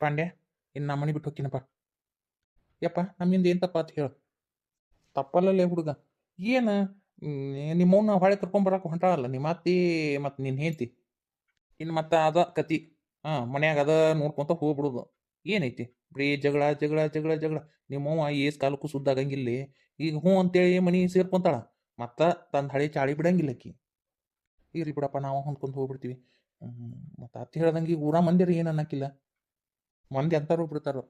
ಪಾಂಡ್ಯ, ಇನ್ನು ಮನೆ ಬಿಟ್ಟು ಹೋಗ್ತೀನಪ್ಪ. ಯಪ್ಪ, ನಮ್ಮಿಂದ ಏನು ಅಂತ ಹೇಳು. ತಪ್ಪಲ್ಲಲ್ಲೇ ಹುಡುಗ. ಏನು ನಿಮ್ಮವನ್ನ ಹೊಳೆ ಕರ್ಕೊಂಬರಕ್ಕೆ ಹೊಂಟಾಳಲ್ಲ, ನಿಮ್ಮ ಅತ್ತಿ ಮತ್ತು ನಿನ್ನ ಹೇಳ್ತಿ ಇನ್ನು ಮತ್ತೆ ಅದ ಕತಿ. ಹಾಂ, ಮನ್ಯಾಗ ಅದ ನೋಡ್ಕೊಂತ ಹೋಗ್ಬಿಡುದು. ಏನೈತಿ? ಬರೀ ಜಗಳ ಜಗಳ ಜಗಳ ಜಗಳ. ನಿಮ್ಮವ್ವ ಏಸ್ ಕಾಲಕ್ಕೂ ಸುದ್ದ ಆಗಂಗಿಲ್ಲ. ಈಗ ಹ್ಞೂ ಅಂತೇಳಿ ಮನೆ ಸೇರ್ಕೊಂತಾಳ. ಮತ್ತೆ ತಂದು ಹಳೆ ಚಾಳಿ ಬಿಡಂಗಿಲ್ಲ ಆಕಿ. ಇರ್ಲಿ ಬಿಡಪ್ಪ, ನಾವು ಹೊಂದ್ಕೊಂತ ಹೋಗ್ಬಿಡ್ತೀವಿ. ಮತ್ತು ಅತ್ತಿ ಹೇಳ್ದಂಗೆ ಈಗ ಊರ ಮಂದಿರ ಏನು ಅನ್ನಕ್ಕಿಲ್ಲ ಮಂದಿ ಅಂತಾರು ಬಿಡ್ತಾರೋ.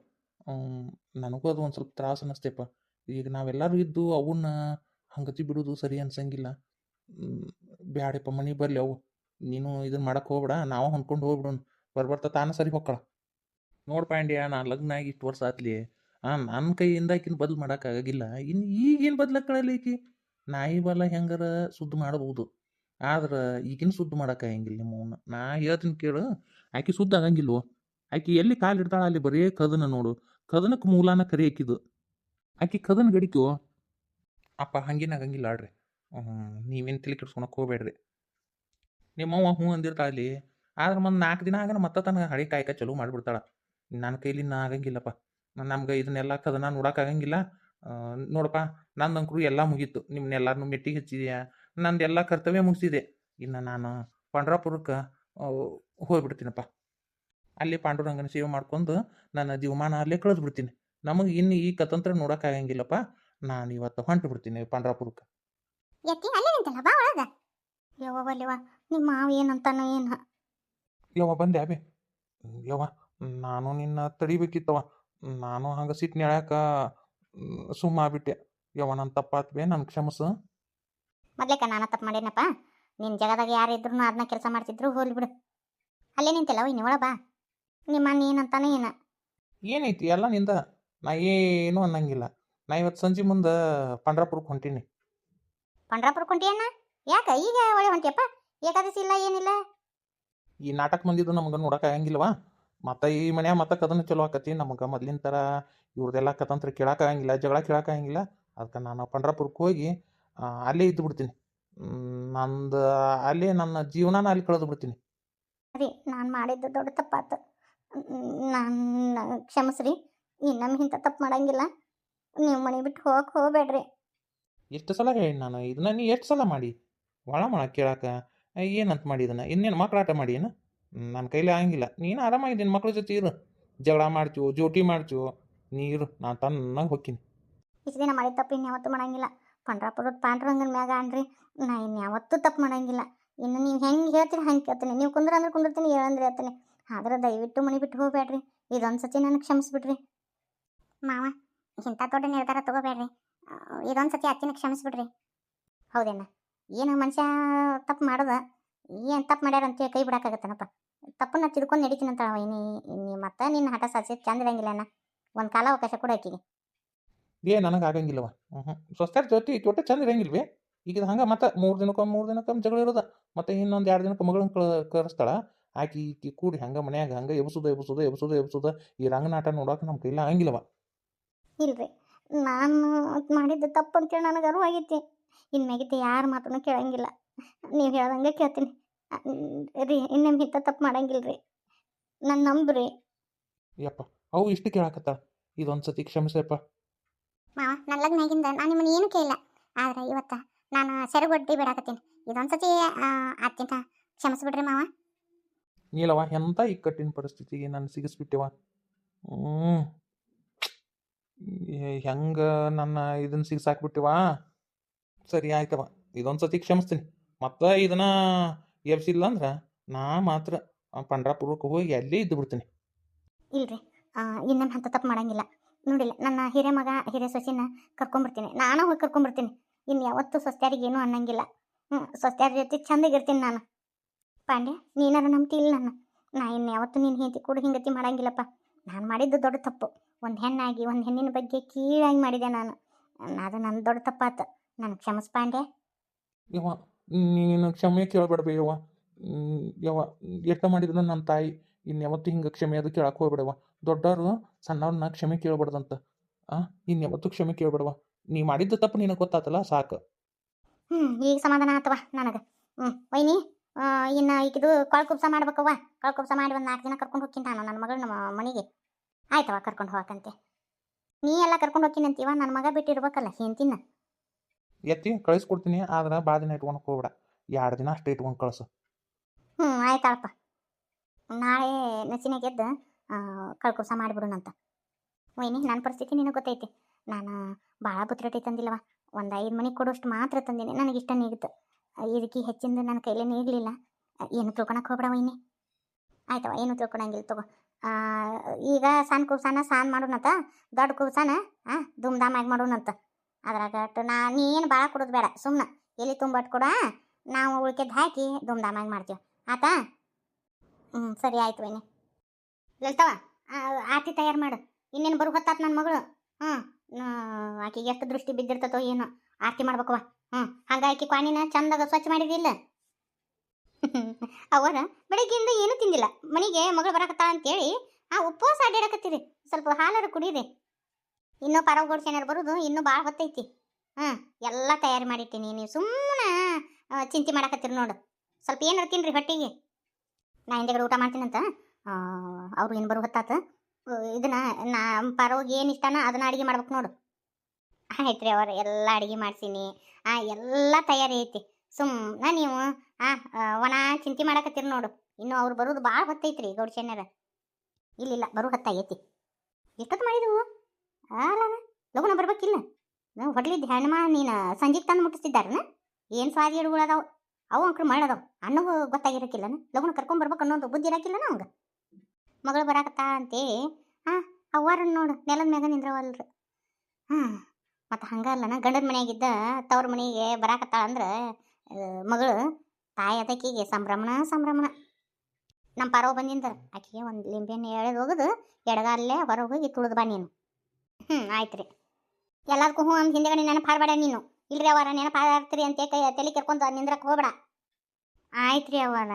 ನನಗೂ ಅದು ಒಂದು ಸ್ವಲ್ಪ ತ್ರಾಸ ಅನ್ನಿಸ್ತೇಪ್ಪ ಈಗ ನಾವೆಲ್ಲರೂ ಇದ್ದು ಅವನ್ನ ಹಂಗತಿ ಬಿಡೋದು ಸರಿ ಅನ್ಸಂಗಿಲ್ಲ. ಬ್ಯಾಡಪ್ಪ ಮನೆ ಬರಲಿ ಅವು ನೀನು ಇದನ್ನ ಮಾಡಕ್ಕೆ ಹೋಗ್ಬೇಡ, ನಾವು ಹೊಂದ್ಕೊಂಡು ಹೋಗ್ಬಿಡೋಣ. ಬರ್ಬರ್ತಾ ತಾನ ಸರಿ ಹೊಕ್ಕಳ ನೋಡ್ ಪಾಂಡ್ಯ, ನಾ ಲಗ್ನ ಆಗಿ ಇಷ್ಟು ವರ್ಷ ಆತ್ಲಿ. ಆ ನನ್ನ ಕೈಯಿಂದ ಆಕಿನ ಬದಲು ಮಾಡೋಕ್ಕಾಗಿಲ್ಲ ಇನ್ನು ಈಗೇನು ಕಳಲಿ ಈಕಿ? ನಾಯಿ ಬಲ ಹೆಂಗಾರ ಸುದ್ದು ಮಾಡಬಹುದು ಆದ್ರೆ ಈಗಿನ ಮಾಡಕ್ ಮಾಡೋಕ್ಕಾಗಂಗಿಲ್ಲ ನಿಮ್ಮ ನಾ ಹೇಳ್ತೀನಿ ಕೇಳು, ಆಕಿ ಸುದ್ದು ಆಗಂಗಿಲ್ವೋ? ಆಕಿ ಎಲ್ಲಿ ಕಾಲು ಇಡ್ತಾಳ ಅಲ್ಲಿ ಬರೀ ಕದನ ನೋಡು. ಕದನಕ್ಕೆ ಮೂಲಾನ ಕರಿ ಆಕಿದು. ಆಕಿ ಕದನ ಗಡಿಕೋ, ಅಪ್ಪ, ಹಂಗೇನು ಆಗಂಗಿಲ್ಲ ಆಡ್ರಿ. ನೀವೇನು ತಲೆ ಕೆಡ್ಸ್ಕೊಳಕ್ ಹೋಗ್ಬೇಡ್ರಿ. ನಿಮ್ಮವ್ವ ಹ್ಞೂ ಅಂದಿರ್ತಾಳೆ ಆದ್ರೆ ಒಂದು ನಾಲ್ಕು ದಿನ ಆಗನ ಮತ್ತೆ ತನಗೆ ಹಳೆ ಕಾಯ್ಕ ಚಲೋ ಮಾಡಿಬಿಡ್ತಾಳ. ನನ್ನ ಕೈಲಿ ನಾ ಆಗಂಗಿಲ್ಲಪ್ಪ. ನಮ್ಗೆ ಇದನ್ನೆಲ್ಲ ಕದನ ನೋಡೋಕ್ಕಾಗಂಗಿಲ್ಲ ನೋಡಪ್ಪ ನಂದಂಕರು ಎಲ್ಲ ಮುಗೀತು. ನಿಮ್ಮನ್ನೆಲ್ಲರನ್ನು ಮೆಟ್ಟಿಗೆ ಹಚ್ಚಿದ್ಯಾ? ನಂದು ಎಲ್ಲ ಕರ್ತವ್ಯ ಮುಗಿಸಿದೆ. ಇನ್ನು ನಾನು ಪಂಡ್ರಾಪುರಕ್ಕೆ ಹೋಗ್ಬಿಡ್ತೀನಪ್ಪ. ಅಲ್ಲಿ ಪಾಂಡುರಂಗನ ಸೇವೆ ಮಾಡ್ಕೊಂಡು ನನ್ನ ಜೀವಮಾನ ಅಲ್ಲೇ ಕಳೆದ್ಬಿಡ್ತೀನಿ. ನಮಗೆ ಇನ್ನು ಈ ಕತಂತ್ರ ನೋಡೋಕ್ಕಾಗಂಗಿಲ್ಲಪ್ಪ. ನಾನು ಇವತ್ತು ಹೊಂಟು ಬಿಡ್ತೀನಿ ಪಾಂಡ್ರಾಪುರಕ್ಕೆ ಎತ್ತಿ ಅಲ್ಲೇ ನಿಂತಲ್ಲ? ಬಾ ಒಳಗ. ಯವ್ವ ಬಲ್ಯವ ನಿಮ್ಮ ಮಾವ ಏನಂತಾನ ಏನು. ಯವ್ವ ಬಂದೆ ಅಬೆ ಯವ್ವ ನಾನು ನಿನ್ನ ತಡಿಬೇಕಿತ್ತವ ನಾನು ಹಂಗೆ ಸಿಟ್ಟು ನೆಳ್ಯಾಕ ಸುಮ್ಮ ಆಗ್ಬಿಟ್ಟೆ ಯವ್ವ ನನ್ನ ತಪ್ಪಾತ್ಬೇ ನನ್ನ ಕ್ಷಮಸು. ಮೊದ್ಲೇಕ ನಾನು ತಪ್ಪು ಮಾಡೇನಪ್ಪ? ನಿನ್ನ ಜಗದಾಗ ಯಾರು ಇದ್ರು ಅದನ್ನ ಕೆಲಸ ಮಾಡ್ತಿದ್ರು ಹೋಲಿ ಬಿಡು. ಅಲ್ಲೇ ನಿಂತಿಲ್ಲ? ಒಳ ಬಾ. ನಿಮ್ಮ ಅಣ್ಣ ಏನಂತಾನೆ ಏನ. ಏನೈತಿ ಎಲ್ಲ ನಿಂದ? ನಾ ಏನೂ ಅನ್ನಂಗಿಲ್ಲ. ನಾ ಇವತ್ತು ಸಂಜೆ ಮುಂದೆ ಪಂಡ್ರಾಪುರಕ್ಕೆ ಹೊಂಟೀನಿ. ಪಂಡ್ರಾಪುರಕ್ಕೆ ಹೊಂಟಿಯಣ್ಣ ಯಾಕ? ಈಗ ಒಳ್ಳೆ ಹೊಂಟಿಯಪ್ಪ? ಏಕಾದಶಿ ಇಲ್ಲ ಏನಿಲ್ಲ? ಈ ನಾಟಕ ಮಂದಿದ್ದು ನಮ್ಗೆ ನೋಡೋಕ್ಕಾಗಂಗಿಲ್ವಾ ಮತ್ತು ಈ ಮನ್ಯಾಗ ಮತ್ತೆ ಕದನ ಚಲೋ ಆಕತಿ? ನಮಗೆ ಮೊದ್ಲಿನ ಥರ ಇವ್ರದೆಲ್ಲ ಕತಂತ್ರ ಕೇಳೋಕ್ಕಾಗಂಗಿಲ್ಲ ಜಗಳ ಕೇಳೋಕ್ಕಾಗಂಗಿಲ್ಲ ಅದಕ್ಕೆ ನಾನು ಪಂಡ್ರಾಪುರಕ್ಕೆ ಹೋಗಿ ಆ, ಅಲ್ಲೇ ಇದ್ದು ಬಿಡ್ತೀನಿ. ನಂದು ಅಲ್ಲೇ ನನ್ನ ಜೀವನಾನ ಅಲ್ಲಿ ಕಳೆದು ಬಿಡ್ತೀನಿ. ಅದೇ ನಾನು ಮಾಡಿದ್ದು ದೊಡ್ಡ ತಪ್ಪಾತು. ನಾನು ಕ್ಷಮಿಸ್ರಿ. ಇನ್ನೊಮ್ಮೆ ಇಂಥ ತಪ್ಪು ಮಾಡಂಗಿಲ್ಲ. ನೀವು ಮನೆ ಬಿಟ್ಟು ಹೋಗಕ್ಕೆ ಹೋಗಬೇಡ್ರಿ. ಎಷ್ಟು ಸಲ ಹೇಳಿ ನಾನು? ಇದನ್ನ ನೀ ಎಷ್ಟು ಸಲ ಮಾಡಿ? ಒಳ ಮಾಡ ಕೇಳಾಕ? ಏನಂತ ಮಾಡಿ ಇದನ್ನ? ಇನ್ನೇನು ಮಕ್ಕಳಾಟ ಮಾಡಿ ಏನು? ನನ್ನ ಕೈಲಿ ಆಗಂಗಿಲ್ಲ. ನೀನು ಆರಾಮಾಗಿದ್ದೀನಿ ಮಕ್ಳ ಜೊತೆ ಇರು. ಜಗಳ ಮಾಡ್ತೀವೋ ಜೋಟಿ ಮಾಡ್ತೀವೋ ನೀರು ನಾನು ತನ್ನಾಗಿ ಹೋಗ್ತೀನಿ. ಇಷ್ಟು ದಿನ ಮಾಡಿದ ತಪ್ಪು ಇನ್ಯಾವತ್ತೂ ಮಾಡಂಗಿಲ್ಲ. ಪಂಡ್ರಾಪುರದ ಪಾಂಡ್ರಂಗನ ಮ್ಯಾಗ ಅನ್ರಿ ನಾ ಇನ್ಯಾವತ್ತೂ ತಪ್ಪು ಮಾಡಂಗಿಲ್ಲ. ಇನ್ನು ನೀನು ಹೆಂಗೆ ಹೇಳ್ತೀರಿ ಹಂಗೆ ಕೇಳ್ತೀನಿ. ನೀವು ಕುಂದ್ರ ಅಂದ್ರೆ ಕುಂದಿರ್ತೀನಿ ಹೇಳಂದ್ರೆ ಹೇಳ್ತೀನಿ. ಆದ್ರೆ ದಯವಿಟ್ಟು ಮನೆ ಬಿಟ್ಟು ಹೋಗ್ಬೇಡ್ರಿ. ಇದೊಂದು ಸತಿ ನನಗೆ ಕ್ಷಮಿಸ್ಬಿಡ್ರಿ. ಮಾವ, ಇಂಥ ದೊಡ್ಡ ನಿರ್ಧಾರ ತಗೋಬೇಡ್ರಿ. ಇದೊಂದು ಸತಿ ಅತ್ತಿನ ಕ್ಷಮಿಸ್ಬಿಡ್ರಿ. ಹೌದೇನ? ಏನು ಮನುಷ್ಯ ತಪ್ಪು ಮಾಡೋದ? ಏನು ತಪ್ಪು ಮಾಡ್ಯಾರ ಅಂತ ಕೈ ಬಿಡಕ್ಕಾಗತ್ತನಪ್ಪ? ತಪ್ಪನ್ನ ತಿಳ್ಕೊಂಡು ನಡೀತೀನಿ ಅಂತ ನೀ ಮತ್ತೆ ನಿನ್ನ ಹಠ ಸಾಧಿಸಿ ಚಂದ ಇರಂಗಿಲ್ಲ ಅಣ್ಣ. ಒಂದು ಕಾಲ ಅವಕಾಶ ಕೂಡ ಆಕಿಗೆ. ಬೇ ನನಗೆ ಆಗಂಗಿಲ್ಲವ ಹ್ಞೂ ಸ್ವಸ್ಥರ ಜೊತೆ ಜೊತೆ ಚಂದ ಇರಂಗಿಲ್ವೇ? ಈಗ ಹಂಗೆ ಮತ್ತೆ ಮೂರು ದಿನಕ್ಕೊಮ್ಮೆ ಮೂರು ದಿನಕ್ಕೊಮ್ಮೆ ಜಗಳ ಇರೋದ. ಮತ್ತೆ ಇನ್ನೊಂದು ಎರಡು ದಿನಕ್ಕೆ ಮಗಳನ್ನ ಕಳ, ಕರೆಸ್ತಾಳ. ಆಕಿ ಈಕಿ ಕೂಡಿ ಹಂಗೆ ಮನ್ಯಾಗ ಹಂಗೆ ಎಬ್ಸುದ ಎಬ್ಸುದ ಎಬ್ಸುದ ಎಬ್ಸುದ ಈ ರಂಗನಾಟ ನೋಡೋಕೆ ನಮ್ಮ ಕೈಲಿ ಹಂಗಿಲ್ಲವ ಇಲ್ರಿ ನಾನು ಮಾಡಿದ್ದ ತಪ್ಪು ಅಂತೇಳಿ ನನಗೆ ಅರಿವು ಆಗೈತಿ. ಇನ್ಮ್ಯಾಗಿದ್ದೆ ಯಾರ ಮಾತನ್ನು ಕೇಳಂಗಿಲ್ಲ. ನೀವು ಹೇಳ್ದಂಗೆ ಕೇಳ್ತೀನಿ. ರೀ ಇನ್ನೊಮ್ಮೆ ಇಂಥ ತಪ್ಪು ಮಾಡಂಗಿಲ್ಲ ರೀ ನನ್ನ ನಂಬ್ರಿ. ಯಪ್ಪ ಅವು ಇಷ್ಟು ಕೇಳಾಕತ್ತ ಇದೊಂದು ಸತಿ ಕ್ಷಮಿಸಪ್ಪ. ಮಾವ ನನ್ನ ಲಗ್ನಾಗಿಂದ ನಾನು ನಿಮ್ಮನ್ನ ಏನು ಕೇಳಿಲ್ಲ. ಆದ್ರೆ ಇವತ್ತ ನಾನು ಸೆರಗೊಡ್ಡಿ ಬಿಡಾಕತ್ತೀನಿ. ಇದೊಂದು ಸತಿ ಅತ್ಯಂತ ಕ್ಷಮಿಸ್ಬಿಡ್ರಿ ಮಾವ. ನೀಲವ ಎಂಥ ಇಕ್ಕಟ್ಟಿನ ಪರಿಸ್ಥಿತಿಗೆ ನಾನು ಸಿಗಿಸ್ಬಿಟ್ಟೆವ? ಹ್ಞೂ ಹೆಂಗೆ ನನ್ನ ಇದನ್ನು ಸಿಗಿಸಾಕ್ಬಿಟ್ಟಿವಾ? ಸರಿ ಆಯ್ತವ ಇದೊಂದು ಸತಿ ಕ್ಷಮಿಸ್ತೀನಿ. ಮತ್ತೆ ಇದನ್ನ ಎಬ್ಸಿಲ್ಲ ಅಂದ್ರೆ ನಾ ಮಾತ್ರ ಪಂಡ್ರಾಪುರಕ್ಕೆ ಹೋಗಿ ಎಲ್ಲಿ ಇದ್ದು ಬಿಡ್ತೀನಿ ಇಲ್ರಿ ಇನ್ನೊಮ್ಮೆ ಅಂಥ ತಪ್ಪು ಮಾಡಂಗಿಲ್ಲ. ನೋಡಿಲ್ಲ, ನನ್ನ ಹಿರೇ ಮಗ ಹಿರೇ ಸೊಸಿನ ಕರ್ಕೊಂಬರ್ತೀನಿ ನಾನು ಹೋಗಿ ಕರ್ಕೊಂಬರ್ತೀನಿ ಇನ್ನು ಯಾವತ್ತೂ ಸೊಸ್ತ್ಯಾರಿಗೆ ಏನೂ ಅನ್ನಂಗಿಲ್ಲ. ಹ್ಞೂ ಸೊಸ್ತ್ಯಾರ ಜೊತೆ ಚಂದಾಗಿರ್ತೀನಿ ನಾನು. ಪಾಂಡ್ಯ ನೀನಾರ ನಂಬ್ತಿಲ್ಲ ನಾನು ನನ್ನ. ನಾ ಇನ್ನು ಯಾವತ್ತೂ ನೀನು ಹೆಂಡತಿ ಕೂಡ ಹಿಂಗತಿ ಮಾಡಂಗಿಲ್ಲಪ್ಪ. ನಾನು ಮಾಡಿದ್ದು ದೊಡ್ಡ ತಪ್ಪು. ಒಂದು ಹೆಣ್ಣಾಗಿ ಒಂದು ಹೆಣ್ಣಿನ ಬಗ್ಗೆ ಕೀಳಾಗಿ ಮಾಡಿದೆ ನಾನು. ಅದು ನನ್ನ ದೊಡ್ಡ ತಪ್ಪಾತ. ನನ್ನ ಕ್ಷಮಿಸ್ ಪಾಂಡ್ಯ. ಯವ್ವ ನೀನು ಕ್ಷಮೆ ಕೇಳಬೇಡಬೇ ಯವ್ವ. ಯವ್ವ ಎಷ್ಟ ಮಾಡಿದ್ರು ನನ್ನ ತಾಯಿ. ಇನ್ನು ಯಾವತ್ತೂ ಹಿಂಗೆ ಕ್ಷಮೆ ಅದು ಕೇಳಕ್ಕೆ ಹೋಗ್ಬೇಡವ ದೊಡ್ಡವರು ಸಣ್ಣವ್ರನ್ನ ಕ್ಷಮೆ ಕೇಳಬಾರ್ದಂತ. ಆ ಇನ್ನು ಯಾವತ್ತೂ ಕ್ಷಮೆ ಕೇಳಬೇಡವ ನೀ ಮಾಡಿದ್ದ ತಪ್ಪು ನಿನಗೆ ಗೊತ್ತಾತಲ್ಲ ಸಾಕು. ಹ್ಞೂ ಈಗ ಸಮಾಧಾನ ಆತವ ನನಗೆ. ಹ್ಞೂ ವೈನಿ. ಇನ್ನು ಈಗಿದು ಕೊಳ ಕುಬ್ಸ ಮಾಡ್ಬೇಕವ್ವ. ಕೊಳ ಕುಬ್ಸ ಮಾಡಿ ಒಂದು ನಾಲ್ಕು ದಿನ ಕರ್ಕೊಂಡು ಹೋಗ್ತೀನಿ ನಾನು ನನ್ನ ನಮ್ಮ ಮನೆಗೆ. ಆಯ್ತವ ಕರ್ಕೊಂಡು ಹೋಗಕಂತೆ ನೀ ಎಲ್ಲ ಕರ್ಕೊಂಡು ಹೋಗ್ತೀನಂತೀವ ನನ್ನ ಮಗ ಬಿಟ್ಟಿರ್ಬೇಕಲ್ಲ ಹೆಂತಿನ ಎತ್ತಿ ಕಳಿಸ್ಕೊಡ್ತೀನಿ ಆದ್ರೆ ಭಾಳ ದಿನ ಇಟ್ಕೊಂಡು ಹೋಗ್ಬೇಡ. ಎರಡು ದಿನ ಅಷ್ಟೇ ಇಟ್ಕೊಂಡು ಕಳಿಸು. ಹ್ಞೂ ಆಯ್ತಾಳಪ್ಪ ನಾಳೆ ನಸಿನ ಗೆದ್ದು ಮಾಡಿಬಿಡೋಣ ಮಾಡಿಬಿಡೋಣಂತ. ವೈನಿ ನನ್ನ ಪರಿಸ್ಥಿತಿ ನಿನಗೆ ಗೊತ್ತೈತಿ. ನಾನು ಭಾಳ ಬುತ್ತಿರಟ್ಟಿ ತಂದಿಲ್ಲವ ಒಂದು ಐದು ಮನೆಗೆ ಕೊಡೋಷ್ಟು ಮಾತ್ರ ತಂದೀನಿ. ನನಗೆ ಇಷ್ಟ ನೀಗಿತ್ತು ಇದಕ್ಕೆ ಹೆಚ್ಚಿಂದ ನನ್ನ ಕೈಲೇ ಇರಲಿಲ್ಲ. ಏನು ತಿಳ್ಕೊಳಕ್ಕೆ ಹೋಗ್ಬೇಡ ವೈನಿ. ಆಯ್ತವ, ಏನು ತಿಳ್ಕೊಳಂಗಿಲ್ಲ ತಗೋ. ಈಗ ಸಣ್ಣ ಕೂಸಾನ ಸಾನ್ ಮಾಡೋಣಂತ, ದೊಡ್ಡ ಕೂಸಾನ ಹಾಂ ಧೂಮ್ಧಾಮಾಗಿ ಮಾಡೋಣಂತ. ಅದ್ರಾಗ ನಾ, ನೀ ಏನು ಭಾಳ ಕೊಡೋದು ಬೇಡ ಸುಮ್ಮನೆ ಎಲ್ಲಿ ತುಂಬಟ್ಟು ಕೊಡ, ನಾವು ಉಳ್ಕೆದ್ದು ಹಾಕಿ ಧೂಮ್ಧಾಮಾಗಿ ಮಾಡ್ತೀವಿ. ಆತಾ? ಹ್ಞೂ ಸರಿ ಆಯ್ತು ವೈನಿ. ಲಲಿತವ ಆರತಿ ತಯಾರು ಮಾಡು. ಇನ್ನೇನು ಬರು ಹೊತ್ತಾತು ನನ್ನ ಮಗಳು ಹ್ಞೂ ಆಕೆಗೆ ಎಷ್ಟು ದೃಷ್ಟಿ ಬಿದ್ದಿರ್ತತೋ ಏನು. ಆರತಿ ಮಾಡ್ಬೇಕವ ಹ್ಞೂ ಹಂಗ ಆಕಿ ಕ್ವಾಣಿನ ಚಂದಾಗ ಸ್ವಚ್ಛ ಮಾಡಿದಿಲ್ಲ ಅವರ ಬೆಳಿಗ್ಗೆಯಿಂದ ಏನೂ ತಿಂದಿಲ್ಲ. ಮನೆಗೆ ಮಗಳು ಬರಕತ್ತಾಳ ಅಂತೇಳಿ ಆ ಉಪವಾಸ ಅಡ್ಡಾಡಕತ್ತೀರಿ. ಸ್ವಲ್ಪ ಹಾಲಾರು ಕುಡೀರಿ. ಇನ್ನೂ ಪರವಗೋಡ್ಸಿ ಏನಾರು ಬರೋದು, ಇನ್ನೂ ಭಾಳ ಹೊತ್ತೈತಿ. ಹಾಂ, ಎಲ್ಲ ತಯಾರಿ ಮಾಡಿಟ್ಟಿನಿ. ನೀವು ಸುಮ್ಮನೆ ಚಿಂತೆ ಮಾಡಕತ್ತೀರಿ ನೋಡು. ಸ್ವಲ್ಪ ಏನಾರು ತಿನ್ರಿ ಹೊಟ್ಟಿಗೆ. ನಾ ಹಿಂದೆಗಡೆ ಊಟ ಮಾಡ್ತೀನಂತ. ಅವ್ರು ಏನು ಬರೋ ಹೊತ್ತಾತ. ಇದನ್ನ ನಾ ಪರೋಗಿ ಏನು ಇಷ್ಟನ ಅದನ್ನ ಅಡಿಗೆ ಮಾಡ್ಬೇಕು ನೋಡು. ಆಯ್ತು ಅವ್ರು ಎಲ್ಲ ಅಡುಗೆ ಮಾಡ್ಸೀನಿ. ಆ, ಎಲ್ಲ ತಯಾರಿ ಐತಿ. ಸುಮ್ಮನೆ ನೀವು, ಆ ಒಣ ಚಿಂತೆ ಮಾಡಕತ್ತೀರಿ ನೋಡು. ಇನ್ನು ಅವ್ರು ಬರೋದು ಭಾಳ ಹೊತ್ತೈತ್ರಿ ಇಲ್ಲ ಇಲ್ಲ, ಬರೋ ಹೊತ್ತಾಗೈತಿ ಎಷ್ಟೊತ್ತು ಮಾಡಿದವು? ಅಲ್ಲ ಲಗುನ ಬರ್ಬೇಕಿಲ್ಲ. ನಾವು ಹೊಡ್ಲಿದ್ದು ಹೆಣ್ಮ ನೀನು ಸಂಜೆಗೆ ತಂದು ಮುಟ್ಟಿಸ್ತಿದ್ದಾರನ? ಏನು ಸ್ವಾದಿ ಹಿಡುಗಳು ಅದಾವು? ಅವು ಅಂಕ್ರು ಮಾಡದವು ಅನ್ನಗೂ ಗೊತ್ತಾಗಿರಕ್ಕಿಲ್ಲನ ಲಗುನ ಕರ್ಕೊಂಡ್ ಬರ್ಬೇಕು ಅನ್ನೋದು ಬುದ್ಧಿ ಇರಕ್ಕಿಲ್ಲನ ಅವಂಗ? ಮಗಳು ಬರಾಕತ್ತಾ ಅಂತೇಳಿ ಹಾಂ ಅವ್ವಾರನ್ನು ನೋಡು, ನೆಲದ ಮ್ಯಾಗ ನಿಂದ್ರವಲ್ರಿ. ಹಾಂ ಮತ್ತು ಹಂಗಲ್ಲನ ಗಂಡನ ಮನೆಯಾಗಿದ್ದ ತವ್ರ ಮನೆಗೆ ಬರಾಕತ್ತಾಳ ಅಂದ್ರೆ ಮಗಳು ತಾಯಿ ಅದಕ್ಕಿಗೆ ಸಂಭ್ರಮಣ ಸಂಭ್ರಮಣ ನಮ್ಮ ಪರವ ಬಂದಿಂದ ಆಕೆಗೆ ಒಂದು ಲಿಂಬೆನ ಎಳೆದು ಹೋಗುದು ಎಡಗಾಲಲ್ಲೇ ಹೊರಗೆ ಹೋಗಿ ತುಳಿದು ಬಾ ನೀನು. ಹ್ಞೂ ಆಯ್ತು ರೀ. ಎಲ್ಲದಕ್ಕೂ ಹ್ಞೂ ಅಂದ್ ಹಿಂದೆಗಡೆ ನೆನಪು ಹಾಡ್ಬೇಡ ನೀನು. ಇಲ್ರಿ ಅವರ ನೆನಪು ಹಾಡ್ತೀರಿ ಅಂತ ಕೈ, ತಲೆ ಕೆರ್ಕೊಂತ ನಿಂದ್ರಕ್ಕೆ ಹೋಗ್ಬೇಡ. ಆಯ್ತು ರೀ ಅವರ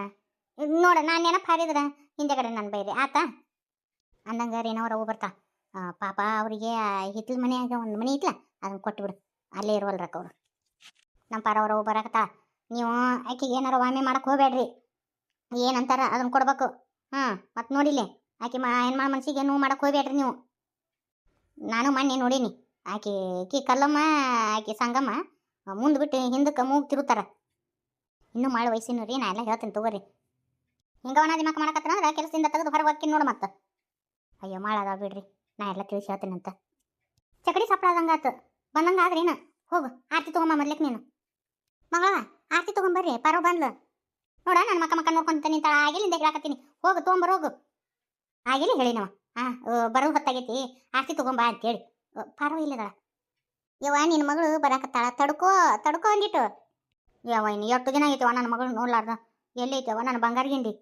ನೋಡ, ನಾನು ನೆನಪು ಹಾರಿದ್ರೆ ಹಿಂದೆಗಡೆ ನನ್ನ ಬೈರಿ. ಆತಾ? ಅಂದಂಗ ರೇನವ್ರ ಬರ್ತಾ ಪಾಪ ಅವರಿಗೆ ಹಿತ್ತಲ ಮನೆಯಾಗ ಒಂದು ಮನೆ ಐತ್ಲ ಅದನ್ನ ಕೊಟ್ಬಿಡು. ಅಲ್ಲೇ ಇರುವಲ್ರಕ್ಕ ಅವರು. ನಮ್ಮ ಪಾರವ್ರವು ಬರಕತ್ತಾ. ನೀವು ಆಕೆಗೆ ಏನಾರ ವಾಮೆ ಮಾಡಕ್ಕೆ ಹೋಗ್ಬೇಡ್ರಿ. ಏನಂತಾರ ಅದನ್ನ ಕೊಡ್ಬೇಕು. ಹಾಂ, ಮತ್ತೆ ನೋಡಿಲಿ. ಆಕೆ ಮಾ ಹೆಣ್ಮಾಳ ಮನ್ಸಿಗೆ ನೋವು ಮಾಡಕ್ಕೆ ಹೋಗ್ಬೇಡ್ರಿ ನೀವು. ನಾನು ಮೊನ್ನೆ ನೋಡೀನಿ. ಆಕೆ ಆಕೆ ಕಲ್ಲಮ್ಮ, ಆಕೆ ಸಂಗಮ್ಮ ಮುಂದೆ ಬಿಟ್ಟು ಹಿಂದಕ್ಕೆ ಮೂಗ್ ತಿರುತ್ತಾರ ಇನ್ನೂ ಮಾಡಿ ವಯಸ್ಸಿನ ರೀ ನಾ ಎಲ್ಲ ಹೇಳ್ತೀನಿ ತಗೋರಿ. ಹಿಂಗೆ ಒಣ ದಿಮಾಕ ಅಂದ್ರೆ ಕೆಲಸದಿಂದ ತೆಗೆದು ಹೊರಗೆ ಹಾಕಿ ನೋಡು ಮತ್ತೆ. ಅಯ್ಯೋ ಮಾಡದ ಬಿಡ್ರಿ. ನಾ ಎಲ್ಲ ತಿಳಿಸಿ ಹೇಳ್ತೀನಿ ಅಂತ. ಚಕಡಿ ಸಪ್ಳಾದಂಗಾತು ಬಂದಂಗ ಆದ್ರೇನ ಹೋಗು, ಆರ್ತಿ ತಗೊಂಬ ಮೊದ್ಲಕ್ ನೀನು. ಮಗಳ ಆರ್ತಿ ತಗೊಂಬರ್ರಿ, ಪರೋ ಬಂದ್ಲು. ನೋಡ, ನನ್ನ ಮಕ್ಕ ಮಕ್ಕ ನೋಡ್ಕೊಂತ ನಿಂತಾಳ. ಆಗಿಲಿಂದ ಹೇಳಕತ್ತೀನಿ ಹೋಗು, ತಗೊಂಬರ್, ಹೋಗು. ಆಗಿಲ್ಲ ಹೇಳಿನವ. ಹಾ ಬರೋ ಹೊತ್ತಾಗೈತಿ, ಆರ್ತಿ ತಗೊಂಬ ಅಂತೇಳಿ. ಪರೋ ಇಲ್ಲದಳ. ಯವ್ವ ನಿನ್ನ ಮಗಳು ಬರಾಕತ್ತಾಳ. ತಡ್ಕೋ ತಡ್ಕೋ ಅಂದಿಟ್ಟು. ಯವ್ವ, ಇನ್ನು ಎಷ್ಟು ದಿನ ಆಗೈತವ ನನ್ನ ಮಗಳು ನೋಡ್ಲಾರ್ದ? ಎಲ್ಲೈತವ ನನ್ನ ಬಂಗಾರ ಗಿಂಡಿ?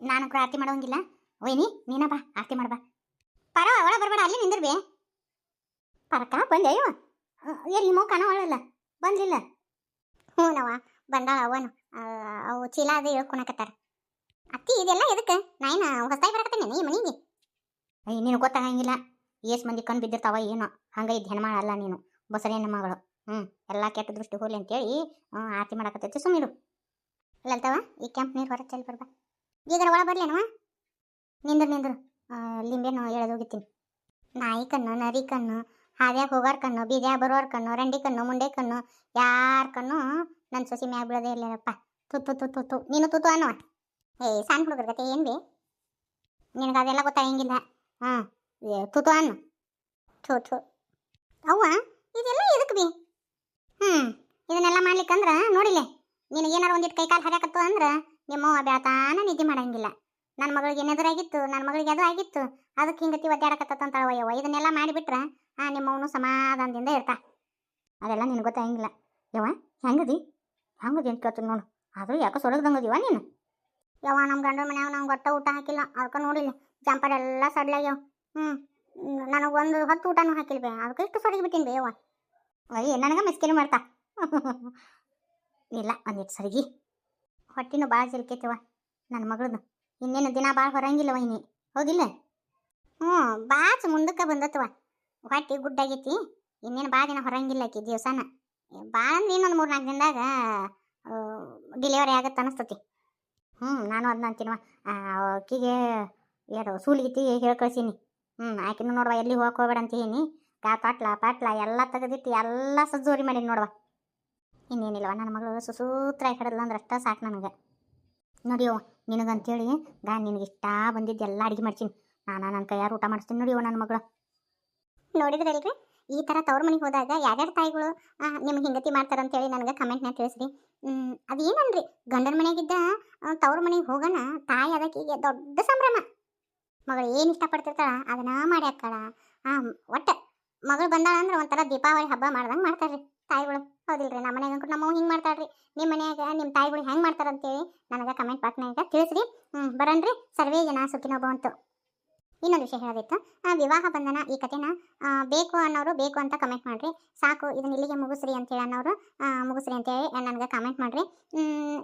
ನಾನು ಕೂಡ ಆರತಿ ಮಾಡೋಂಗಿಲ್ಲ. ವೈನಿ, ನೀನ ಬಾ, ಆರತಿ ಮಾಡ್ಬಾ ಪರವ ಒಳ ಬರ್ಬೇಡ, ಅಲ್ಲಿ ನಿಂದಿರ್ಬೇ. ಪರಕ ಬಂದೆ ಎಲ್ಲಿ ಮೋಕನ ಒಳಲ್ಲ, ಬಂದಿಲ್ಲ. ಹ್ಞೂನವ ಬಂದಾಳ ಅವನು ಅವು ಚೀಲ ಅದು ಹೇಳ್ಕೊಳಕತ್ತಾರ ಅತ್ತಿ, ಇದೆಲ್ಲ ಎದಕ್ಕೆ? ನಾಯಿನ ಹೊಸ್ತಾಗಿ ಬರಕತ್ತೇನೆ ಈ ಮನೆಗೆ? ಅಯ್ಯ ನೀನು ಗೊತ್ತಾಗಂಗಿಲ್ಲ. ಏಸ್ ಮಂದಿ ಕಣ್ಣು ಬಿದ್ದಿರ್ತಾವ ಏನೋ. ಹಂಗೆ ಇದು ಹೆಣ್ಮಾಳಲ್ಲ ನೀನು. ಬಸರಿ ಹೆಣ್ಣು ಮಗಳು. ಹ್ಞೂ ಎಲ್ಲ ಕೆಟ್ಟ ದೃಷ್ಟಿ ಹೋಗ್ಲಿ ಅಂತೇಳಿ ಆರತಿ ಮಾಡಕತ್ತೈತಿ ಸುಮ್ಮಿರು ಲಲ್ತವ ಈ ಕೆಂಪು ನೀರು ಹೊರ ಚೆಲ್ಲಿ ಬರ್ಬಾ. ಈಗ ಒಳ ಬರ್ಲೇನವ ನಿಂದ್ರು ನಿಂದ್ರು. ಲಿಂಬೆನು ಎಳೆದೋಗಿತ್ತೀನಿ ನಾಯಿ ಕಣ್ಣು, ನರಿ ಕಣ್ಣು ಹಾದ್ಯಾಗ ಹೋಗಾರ ಕಣ್ಣು ಬೀದ್ಯಾಗ ಬರೋರ್ ಕಣ್ಣು ರಂಡಿ ಕಣ್ಣು ಮುಂಡೆ ಕಣ್ಣು ಯಾರ ಕಣ್ಣು ನನ್ನ ಸೊಸಿ ಮ್ಯಾಗ ಬೀಳೋದೇ ಇಲ್ಲಪ್ಪ ತುತ್ತು ತುತ್ತು ತು ನೀನು ತುತ್ತು ಅನ್ನುವ. ಏ, ಸಣ್ಣ ಹುಡುಗರ ಕತೆ ಏನು ಬಿ? ನಿನಗೆ ಅದೆಲ್ಲ ಗೊತ್ತಾಗಂಗಿಲ್ಲ. ಹಾಂ ತುತು ಅನ್ನು. ಥು ಥು. ಅವ್ವ, ಇದೆಲ್ಲ ಎದಕ್ಕೆ ಬಿ? ಹ್ಞೂ ಇದನ್ನೆಲ್ಲ ಮಾಡ್ಲಿಕ್ಕಂದ್ರೆ ನೋಡಿಲೆ ನಿನಗೇನಾರು ಒಂದಿಟ್ಟು ಕೈ ಕಾಲು ಹರ್ಯಾಕತ್ತು ಅಂದ್ರೆ ನಿಮ್ಮವ್ವ ಬೆಳತಾನ ನಿದ್ದೆ ಮಾಡಂಗಿಲ್ಲ. ನನ್ನ ಮಗಳಿಗೆ ಏನೆದುರಾಗಿತ್ತು ನನ್ನ ಮಗಳಿಗೆ ಅದು ಆಗಿತ್ತು. ಅದಕ್ಕೆ ಹಿಂಗತಿ ಒದ್ದಾಡಕತ್ತಂತಾಳವ ಯವ್ವ ಇದನ್ನೆಲ್ಲ ಮಾಡಿಬಿಟ್ರೆ ಆ ನಿಮ್ಮವನು ಸಮಾಧಾನದಿಂದ ಇರ್ತಾ. ಅದೆಲ್ಲ ನಿನಗೆ ಗೊತ್ತಾಗಿಲ್ಲ ಯವ್ವ, ಹೆಂಗದಿ? ಹೆಂಗದಿ ಅಂತ ಕೇಳ್ತೀನಿ ನೋಡು. ಆದರೂ ಯಾಕೋ ಸೊಡಗ್ದಂಗದಿವ ನೀನು? ಯವ ನಮ್ಮ ಗಂಡನ ಮನ್ಯಾಗ ನಂಗೆ ಒಟ್ಟ ಊಟ ಹಾಕಿಲ್ಲ. ಅದಕ್ಕೆ ನೋಡಿಲ್ಲ. ಜಂಪರ್ ಎಲ್ಲ ಸಡ್ಲಾಗ್ಯಾವ ಹ್ಞೂ ನನಗೆ ಒಂದು ಹೊತ್ತು ಊಟನೂ ಹಾಕಿಲ್ಲ ಬೇ. ಅದಕ್ಕೆ ಇಷ್ಟು ಸೊಡಗಿ ಬಿಟ್ಟಿನಿ ಬೇ ಯವ್ವ. ಅಯ್ಯ ನನಗೆ ಮಿಸ್ಕಿರಿ ಮಾಡ್ತಾ? ಇಲ್ಲ ಒಂದಿಟ್ಟು ಸರಿಗಿ. ಹೊಟ್ಟಿನೂ ಭಾಳ ಜಿಲ್ಕೈತಿವ ನನ್ನ ಮಗಳದು. ಇನ್ನೇನು ದಿನ ಭಾಳ ಹೊರಂಗಿಲ್ಲ ವೈನಿ. ಹೌದಿಲ್ಲ ಹ್ಞೂ ಬಾಚ್ ಮುಂದಕ್ಕೆ ಬಂದತ್ವ ಹೊಟ್ಟಿ ಗುಡ್ಡಾಗೈತಿ. ಇನ್ನೇನು ಭಾಳ ದಿನ ಹೊರಂಗಿಲ್ಲ ಆಕಿ ದಿವಸನ. ಭಾಳ ಅಂದ್ರೆ ಇನ್ನೊಂದು ಮೂರು ನಾಲ್ಕು ದಿನದಾಗ ಡಿಲಿವರಿ ಆಗತ್ತೆ ಅನಿಸ್ತತಿ. ಹ್ಞೂ ನಾನು ಅದನ್ನ ಅಂತೀನವ ಆಕಿಗೆ ಯಾರು ಸೂಲಿಗಿತ್ತಿ ಹೇಳಿ ಕಳ್ಸೀನಿ. ಹ್ಞೂ ಆಕಿನೂ ನೋಡುವ ಎಲ್ಲಿ ಹೋಗಕ್ಕೆ ಹೋಗ್ಬೇಡ ಅಂತ ಹೇಳಿ ಕಾ ಪಾಟ್ಲ ಪಾಟ್ಲ ಎಲ್ಲ ತೆಗೆದಿಟ್ಟು ಎಲ್ಲ ಸಜ್ಜೋರಿ ಮಾಡಿ ನೋಡುವ. ಇನ್ನೇನಿಲ್ಲವ ನನ್ನ ಮಗಳು ಸುಸೂತ್ರ ಹಿಡಲ್ಲ ಅಂದ್ರೆ ಅಷ್ಟ ಸಾಕು ನನಗೆ. ನೋಡಿಯೋ ನಿನಗಂತೇಳಿ ಗಾ ನಿನಗೆ ಇಷ್ಟ ಬಂದಿದ್ದು ಎಲ್ಲ ಅಡುಗೆ ಮಾಡ್ತೀನಿ ನಾನು ನನ್ನ ಕೈಯಾರು ಊಟ ಮಾಡಿಸ್ತೀನಿ ನೋಡಿಯೋ ನನ್ನ ಮಗಳು. ನೋಡಿದ್ರಲ್ರಿ? ಈ ಥರ ತವ್ರ ಮನೆಗೆ ಹೋದಾಗ ಯಾರ್ಯಾರ ತಾಯಿಗಳು ನಿಮ್ಗೆ ಹಿಂಗತಿ ಮಾಡ್ತಾರೆ ಅಂತೇಳಿ ನನಗೆ ಕಮೆಂಟ್ನ ತಿಳಿಸ್ರಿ. ಅದೇನನ್ರಿ ಗಂಡನ ಮನೆಗಿದ್ದ ತವ್ರ ಮನೆಗೆ ಹೋಗೋಣ, ತಾಯಿ ಅದಕ್ಕೀಗ ದೊಡ್ಡ ಸಂಭ್ರಮ. ಮಗಳು ಏನು ಇಷ್ಟಪಡ್ತಿರ್ತಾಳ, ಅದನ್ನ ಮಾಡಿ ಹಾಕ್ತಾಳ. ಒಟ್ಟೆ ಮಗಳು ಬಂದಾಳ ಅಂದ್ರೆ ಒಂಥರ ದೀಪಾವಳಿ ಹಬ್ಬ ಮಾಡ್ದಂಗೆ ಮಾಡ್ತಾರ್ರಿ ತಾಯಿಗಳು. ಹೌದಿಲ್ರಿ? ನಮ್ಮ ಮನ್ಯಾಗ ಅಂದ್ರೂ ನಮ್ಮವ್ವ ಹಿಂಗೆ ಮಾಡ್ತಾಳ್ರಿ. ನಿಮ್ಮ ಮನ್ಯಾಗ ನಿಮ್ಮ ತಾಯಿಗಳು ಹೆಂಗೆ ಮಾಡ್ತಾರ ಅಂತೇಳಿ ನನಗೆ ಕಮೆಂಟ್ ಬಾಕ್ನಾಗ ತಿಳಿಸ್ರಿ. ಹ್ಞೂ ಬರನ್ರಿ. ಸರ್ವೇ ಜನ ಸುಖಿನೋ ಭವಂತು. ಇನ್ನೊಂದು ವಿಷಯ ಹೇಳೋದಿತ್ತು. ಆ, ವಿವಾಹ ಬಂಧನ ಈ ಕಥೆನ ಬೇಕು ಅನ್ನೋರು ಬೇಕು ಅಂತ ಕಮೆಂಟ್ ಮಾಡ್ರಿ. ಸಾಕು ಇದನ್ನ ಇಲ್ಲಿಗೆ ಮುಗಿಸ್ರಿ ಅಂತೇಳಿ ಅನ್ನೋರು ಮುಗಿಸ್ರಿ ಅಂತೇಳಿ ನನಗೆ ಕಮೆಂಟ್ ಮಾಡ್ರಿ.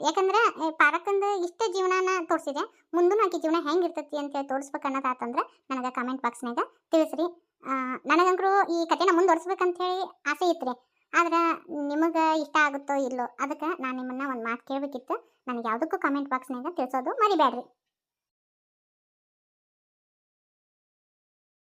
ಯಾಕಂದ್ರೆ ಪಾರಕಂದು ಇಷ್ಟೇ ಜೀವನನ ತೋರಿಸಿದೆ. ಮುಂದೂ ಆಕೆ ಜೀವನ ಹೆಂಗಿರ್ತೈತಿ ಅಂತೇಳಿ ತೋರಿಸ್ಬೇಕು ಅನ್ನೋದಾತಂದ್ರೆ ನನಗೆ ಕಮೆಂಟ್ ಬಾಕ್ಸ್ನಾಗ ತಿಳಿಸ್ರಿ. ನನಗಂಕರು ಈ ಕಥೆನ ಮುಂದುವರ್ಸ್ಬೇಕಂತ ಹೇಳಿ ಆಸೆ ಇತ್ತು ಆದ್ರೆ ನಿಮಗೆ ಇಷ್ಟ ಆಗುತ್ತೋ ಇಲ್ಲೋ ಅದಕ್ಕೆ ನಾನು ನಿಮ್ಮನ್ನ ಒಂದು ಮಾತು ಕೇಳಬೇಕಿತ್ತು. ನನಗೆ ಯಾವುದಕ್ಕೂ ಕಮೆಂಟ್ ಬಾಕ್ಸ್ನಾಗ ತಿಳಿಸೋದು ಮರಿಬೇಡ್ರಿ